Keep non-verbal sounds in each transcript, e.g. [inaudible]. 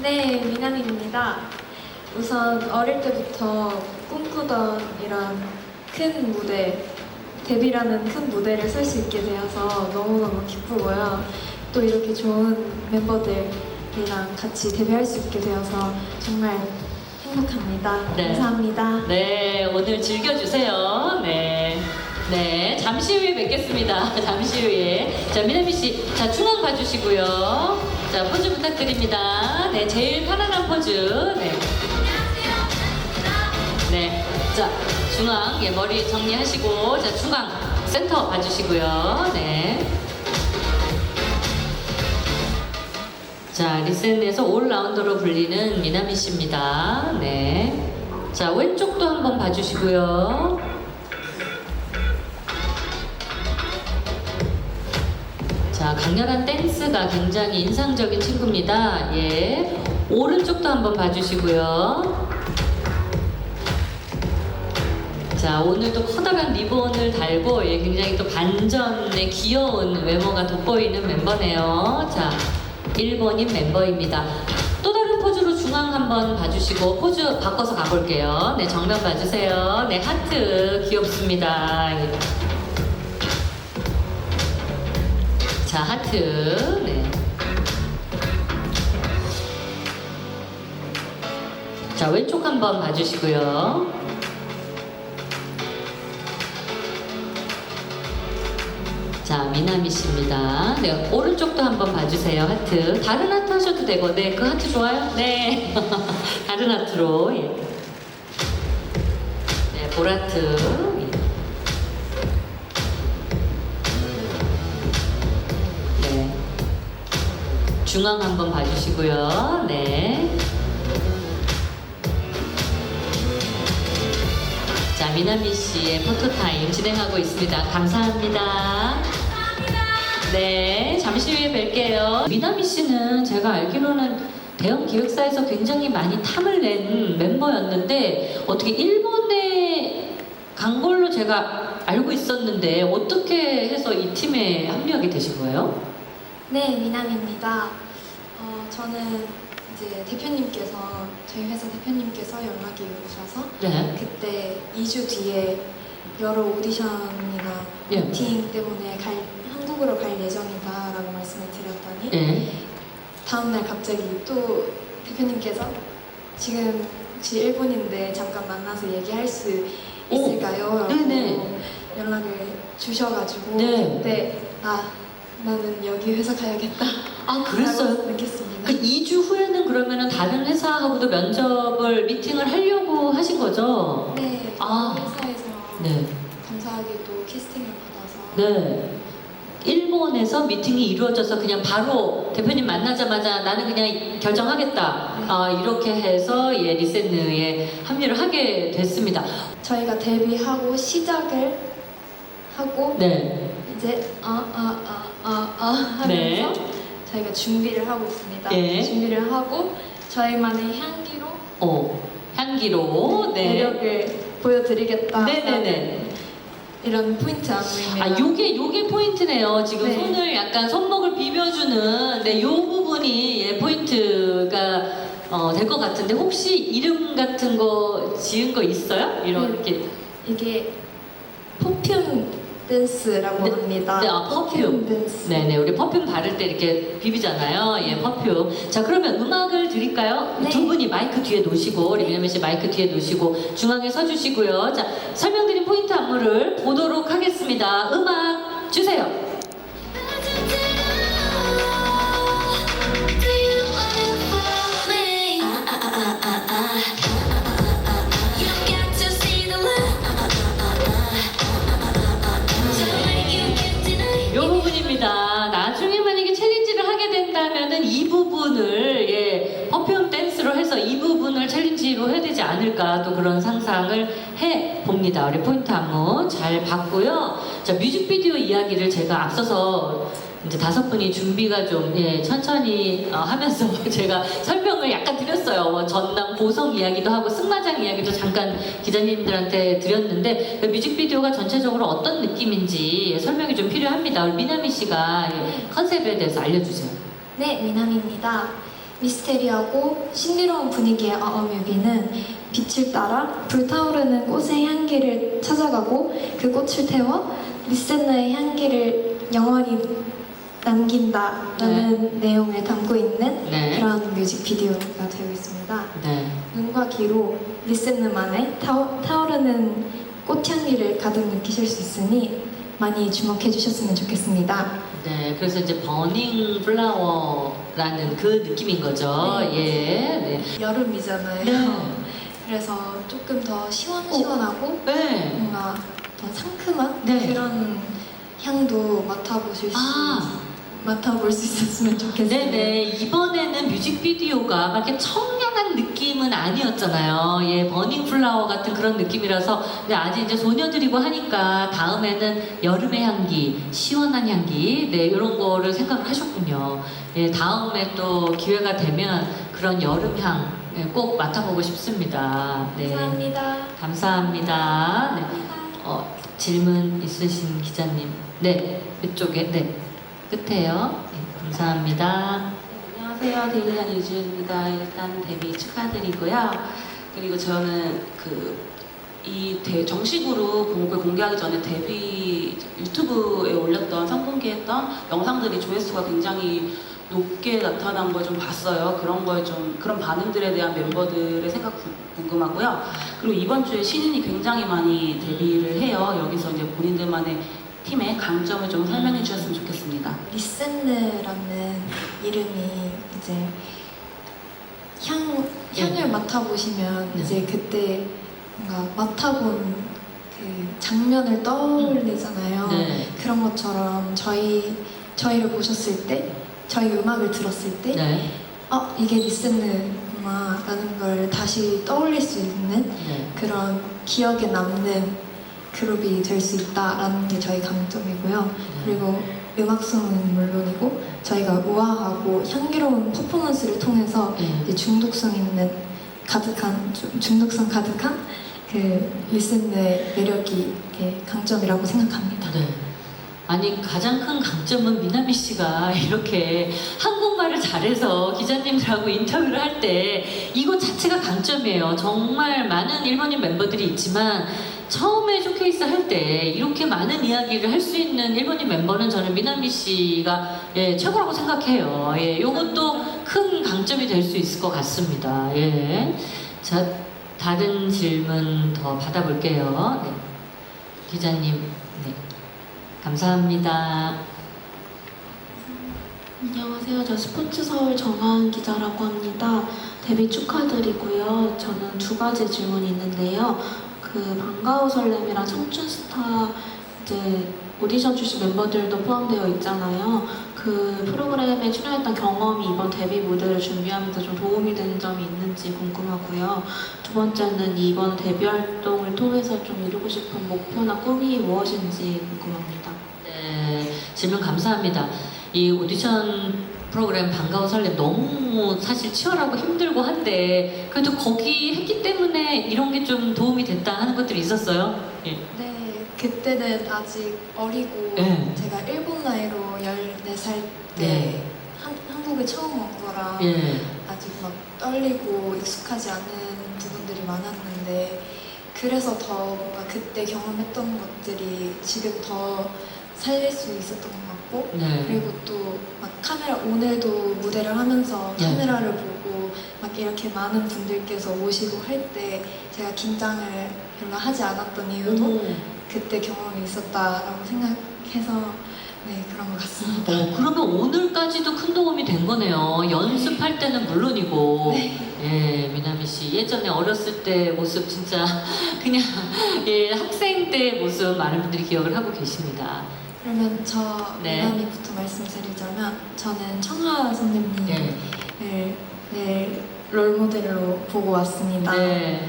네, 미나미입니다. 우선 어릴 때부터 꿈꾸던 이런 큰 무대, 데뷔라는 큰 무대를 설 수 있게 되어서 너무너무 기쁘고요. 또 이렇게 좋은 멤버들이랑 같이 데뷔할 수 있게 되어서 정말 행복합니다. 네. 감사합니다. 네, 오늘 즐겨주세요. 네. 네, 잠시 후에 뵙겠습니다. [laughs] 잠시 후에. 자, 미나미 씨, 자, 중앙 봐주시고요. 자, 포즈 부탁드립니다. 네, 제일 편안한 포즈. 네. 네. 자, 중앙, 예, 머리 정리하시고, 자, 중앙, 센터 봐주시고요. 네. 자, 리센에서 올라운더로 불리는 미나미 씨입니다. 네. 자, 왼쪽도 한번 봐주시고요. 자, 강렬한 댄스가 굉장히 인상적인 친구입니다. 예. 오른쪽도 한번 봐주시고요. 자, 오늘도 커다란 리본을 달고 예, 굉장히 또 반전의 귀여운 외모가 돋보이는 멤버네요. 자, 1번인 멤버입니다. 또 다른 포즈로 중앙 한번 봐주시고 포즈 바꿔서 가볼게요. 네, 정면 봐주세요. 네, 하트 귀엽습니다. 예. 자, 하트. 네. 자, 왼쪽 한번 봐주시고요. 자, 미나미 씨입니다. 네, 오른쪽도 한번 봐주세요. 하트. 다른 하트 하셔도 되고, 네, 그 하트 좋아요? 네. [laughs] 다른 하트로. 예. 네, 보라트. 중앙 한번 봐주시고요. 네. 자, 미나미 씨의 포토타임 진행하고 있습니다. 감사합니다. 네, 잠시 후에 뵐게요. 미나미 씨는 제가 알기로는 대형 기획사에서 굉장히 많이 탐을 낸 멤버였는데 어떻게 일본에 간 걸로 제가 알고 있었는데 어떻게 해서 이 팀에 합류하게 되신 거예요? 네, 미남입니다. 어, 저는 이제 대표님께서 저희 회사 대표님께서 연락이 오셔서 네. 그때 2주 뒤에 여러 오디션이나 예. 미팅 때문에 갈, 한국으로 갈 예정이다라고 말씀을 드렸더니 네. 다음날 갑자기 또 대표님께서 지금 혹시 일본인데 잠깐 만나서 얘기할 수 오, 있을까요? 라고 네네. 연락을 주셔가지고 네. 그때 아 나는 여기 회사 가야겠다 아, 그랬어요? 라고 느꼈습니다. 그 2주 후에는 그러면은 다른 회사하고도 면접을 미팅을 하려고 하신 거죠? 네, 아. 회사에서 네. 감사하게도 캐스팅을 받아서 네. 일본에서 미팅이 이루어져서 그냥 바로 대표님 만나자마자 나는 그냥 결정하겠다. 네. 아, 이렇게 해서 예, 리센느에 합류를 하게 됐습니다. 저희가 데뷔하고 시작을 하고 네. 이제 아아아아아 하면서 네. 저희가 준비를 하고 있습니다. 예. 준비를 하고 저희만의 향기로 어, 향기로. 네. 매력을 보여드리겠다. 네네네. 이런 포인트 안무입니다. 아, 요게, 요게 포인트네요. 지금 네. 손을 약간 손목을 비벼주는, 네, 요 부분이 예, 포인트가 어, 될 것 같은데, 혹시 이름 같은 거 지은 거 있어요? 이렇게. 이게 퍼퓸 댄스라고 네, 합니다. 네, 아, 퍼퓸. 댄스. 네네, 우리 퍼퓸 바를 때 이렇게 비비잖아요. 예, 퍼퓸. 자, 그러면 음악을 드릴까요? 네. 두 분이 마이크 뒤에 놓으시고, 우리 민현미 씨 마이크 뒤에 놓으시고, 중앙에 서주시고요. 자, 설명드린 포인트 안무를 보도록 하겠습니다. 음악 주세요. 요 이 부분을 예, 퍼퓸 댄스로 해서 이 부분을 챌린지로 해야 되지 않을까 또 그런 상상을 해 봅니다. 우리 포인트 안무 잘 봤고요. 자 뮤직비디오 이야기를 제가 앞서서 이제 다섯 분이 준비가 좀 예, 천천히 어, 하면서 [laughs] 제가 설명을 약간 드렸어요. 뭐 전남 고성 이야기도 하고 승마장 이야기도 잠깐 기자님들한테 드렸는데 그 뮤직비디오가 전체적으로 어떤 느낌인지 예, 설명이 좀 필요합니다. 우리 미나미 씨가 예, 컨셉에 대해서 알려주세요. 네, 미남입니다. 미스테리하고 신비로운 분위기의 어어뮤비는 빛을 따라 불타오르는 꽃의 향기를 찾아가고 그 꽃을 태워 리센너의 향기를 영원히 남긴다라는 내용을 담고 있는 네. 그런 뮤직비디오가 되고 있습니다. 네. 눈과 귀로 리센느만의 타오, 타오르는 꽃향기를 가득 느끼실 수 있으니 많이 주목해 주셨으면 좋겠습니다. 네, 그래서 이제 버닝 플라워라는 그 느낌인 거죠. 네. 예, 네. 여름이잖아요. 네. 그래서 조금 더 시원시원하고 네. 뭔가 더 상큼한 네. 그런 향도 맡아보실 수 아. 맡아볼 수 있었으면 좋겠어요. 네네 이번에는 뮤직비디오가 막 이렇게 청량한 느낌은 아니었잖아요. 예, 버닝 플라워 같은 그런 느낌이라서 근데 아직 이제 소녀들이고 하니까 다음에는 여름의 향기, 시원한 향기, 네 이런 거를 생각을 하셨군요. 예, 다음에 또 기회가 되면 그런 여름 향 예, 꼭 맡아보고 싶습니다. 네, 감사합니다. 감사합니다. 네. 어, 질문 있으신 기자님, 네 이쪽에 네 끝에요. 네, 감사합니다. 안녕하세요. 데일리한 유주입니다. 일단 데뷔 축하드리고요. 그리고 저는 그, 이 대- 정식으로 곡을 공개하기 전에 데뷔 유튜브에 올렸던 선공개했던 영상들이 조회수가 굉장히 높게 나타난 걸 좀 봤어요. 그런 걸 좀 그런 반응들에 대한 멤버들의 생각 구- 궁금하고요. 그리고 이번 주에 신인이 굉장히 많이 데뷔를 해요. 여기서 이제 본인들만의 팀의 강점을 좀 설명해 주셨으면 좋겠습니다. 리센느라는 이름이 이제 향 향을 네. 맡아보시면 네. 이제 그때 뭔가 맡아본 그 장면을 떠올리잖아요. 네. 그런 것처럼 저희 저희를 보셨을 때 저희 음악을 들었을 때 네. 어, 이게 리센느구나라는 걸 다시 떠올릴 수 있는 네. 그런 기억에 남는 그룹이 될 수 있다라는 게 저희 강점이고요. 그리고 음악성은 물론이고 저희가 우아하고 향기로운 퍼포먼스를 통해서 네. 이제 중독성 있는 가득한 중- 중독성 가득한 그 리센느의 매력이 강점이라고 생각합니다. 네. 아니 가장 큰 강점은 미나미 씨가 [laughs] 이렇게 한국말을 잘해서 기자님들하고 인터뷰를 할 때 이거 자체가 강점이에요. 정말 많은 일본인 멤버들이 있지만 처음에 쇼케이스 할 때 이렇게 많은 이야기를 할 수 있는 일본인 멤버는 저는 미나미 씨가 예, 최고라고 생각해요. 예, 이것도 큰 강점이 될 수 있을 것 같습니다. 예. 자, 다른 질문 더 받아볼게요. 네. 기자님, 네. 감사합니다. 안녕하세요. 저 스포츠 서울 정하은 기자라고 합니다. 데뷔 축하드리고요. 저는 두 가지 질문이 있는데요. 그 반가워 설렘이랑 청춘 스타 이제 오디션 출신 멤버들도 포함되어 있잖아요. 그 프로그램에 출연했던 경험이 이번 데뷔 무대를 준비하면서 좀 도움이 된 점이 있는지 궁금하고요. 두 번째는 이번 데뷔 활동을 통해서 좀 이루고 싶은 목표나 꿈이 무엇인지 궁금합니다. 네, 질문 감사합니다. 이 오디션 프로그램 반가워 설렘 너무 사실 치열하고 힘들고 한데 그래도 거기 했기 때문에 이런 게 좀 도움이 됐다 하는 것들이 있었어요. 예. 네, 그때는 아직 어리고 네. 제가 일본 나이로 14살 때 네. 한, 한국에 처음 온 거라 예. 아직 막 떨리고 익숙하지 않은 부분들이 많았는데 그래서 더 뭔가 그때 경험했던 것들이 지금 더 살릴 수 있었던 것 같 고 네. 그리고 또 막 카메라 오늘도 무대를 하면서 네. 카메라를 보고 막 이렇게 많은 분들께서 오시고 할 때 제가 긴장을 별로 하지 않았던 이유도 오. 그때 경험이 있었다라고 생각해서 네 그런 것 같습니다. 어, 그러면 오늘까지도 큰 도움이 된 거네요. 연습할 때는 물론이고. 예, 미나미 씨. 예전에 어렸을 때 모습 진짜 [laughs] 그냥 예, 학생 때 모습 많은 분들이 기억을 하고 계십니다. 그러면 저 네. 미나미부터 말씀드리자면 저는 청하 선생님을 예. 네, 롤모델로 보고 왔습니다. 네.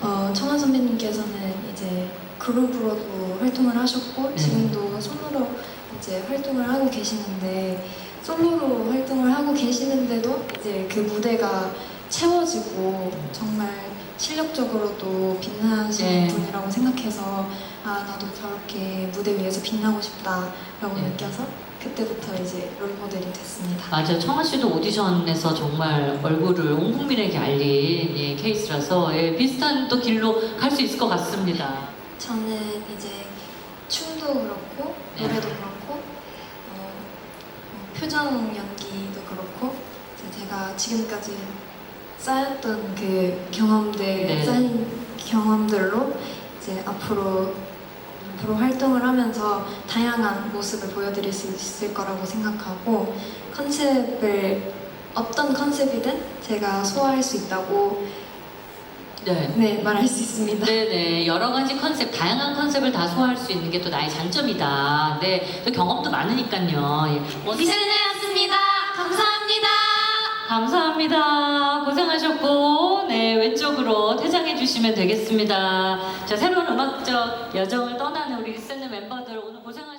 어, 청하 선배님께서는 이제 그룹으로도 활동을 하셨고 네. 지금도 솔로로 이제 활동을 하고 계시는데 솔로로 활동을 하고 계시는데도 이제 그 무대가 채워지고 정말 실력적으로도 빛나시는 네. 분이라고 생각해서 아 나도 저렇게 무대 위에서 빛나고 싶다라고 네. 느껴서 그때부터 이제 롤모델이 됐습니다. 맞아요. 청아 씨도 오디션에서 정말 얼굴을 온 국민에게 알린 예, 케이스라서 예, 비슷한 또 길로 갈 수 있을 것 같습니다. 저는 이제 춤도 그렇고 네. 노래도 그렇고 어, 어, 표정 연기도 그렇고 제가 지금까지 쌓였던 그 경험들 네. 쌓인 경험들로 이제 앞으로 앞으로 활동을 하면서 다양한 모습을 보여드릴 수 있을 거라고 생각하고 컨셉을 어떤 컨셉이든 제가 소화할 수 있다고 네. 네 말할 수 있습니다. 네네 여러 가지 컨셉 다양한 컨셉을 다 소화할 수 있는 게 또 나의 장점이다. 네, 또 경험도 많으니까요. 예. 뭐- 이세네였습니다. 감사합니다. 감사합니다. 고생하셨고, 네, 왼쪽으로 퇴장해 주시면 되겠습니다. 자, 새로운 음악적 여정을 떠나는 우리 리센느 멤버들 오늘 고생하셨고,